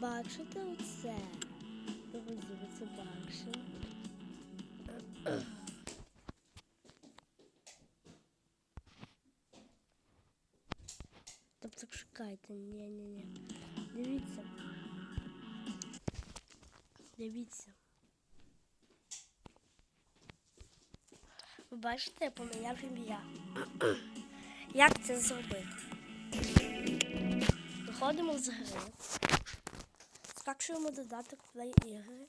бачите оце? Друзі, ви це бачите. Тобто чекайте, ні-ні-ні. Дивіться. Дивіться. Ви бачите, я поміняв ім'я. Як це зробити? Виходимо з гри. Скачуємо додаток Play ігри.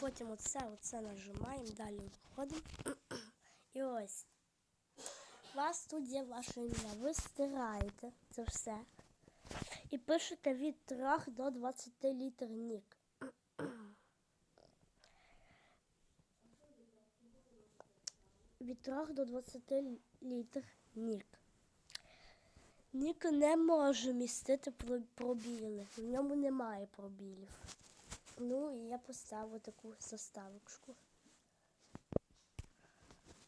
Потім оце, оце нажимаємо, далі виходимо. І ось. У вас тут є ваше ім'я. Ви стираєте це все. І пишете від 3 до 20 літер нік. Від 3 до 20 літр нік. Нік не може містити пробіли. В ньому немає пробілів. Ну і я поставила таку заставочку.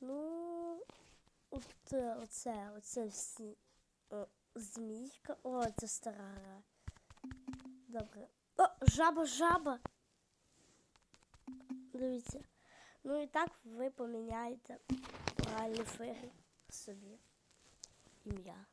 Ну, от, е, оце, оце всі. О, змійка. О, це стара гра. Добре. О, жаба, жаба. Дивіться. Ну і так ви поміняєте реальній фері собі ім'я.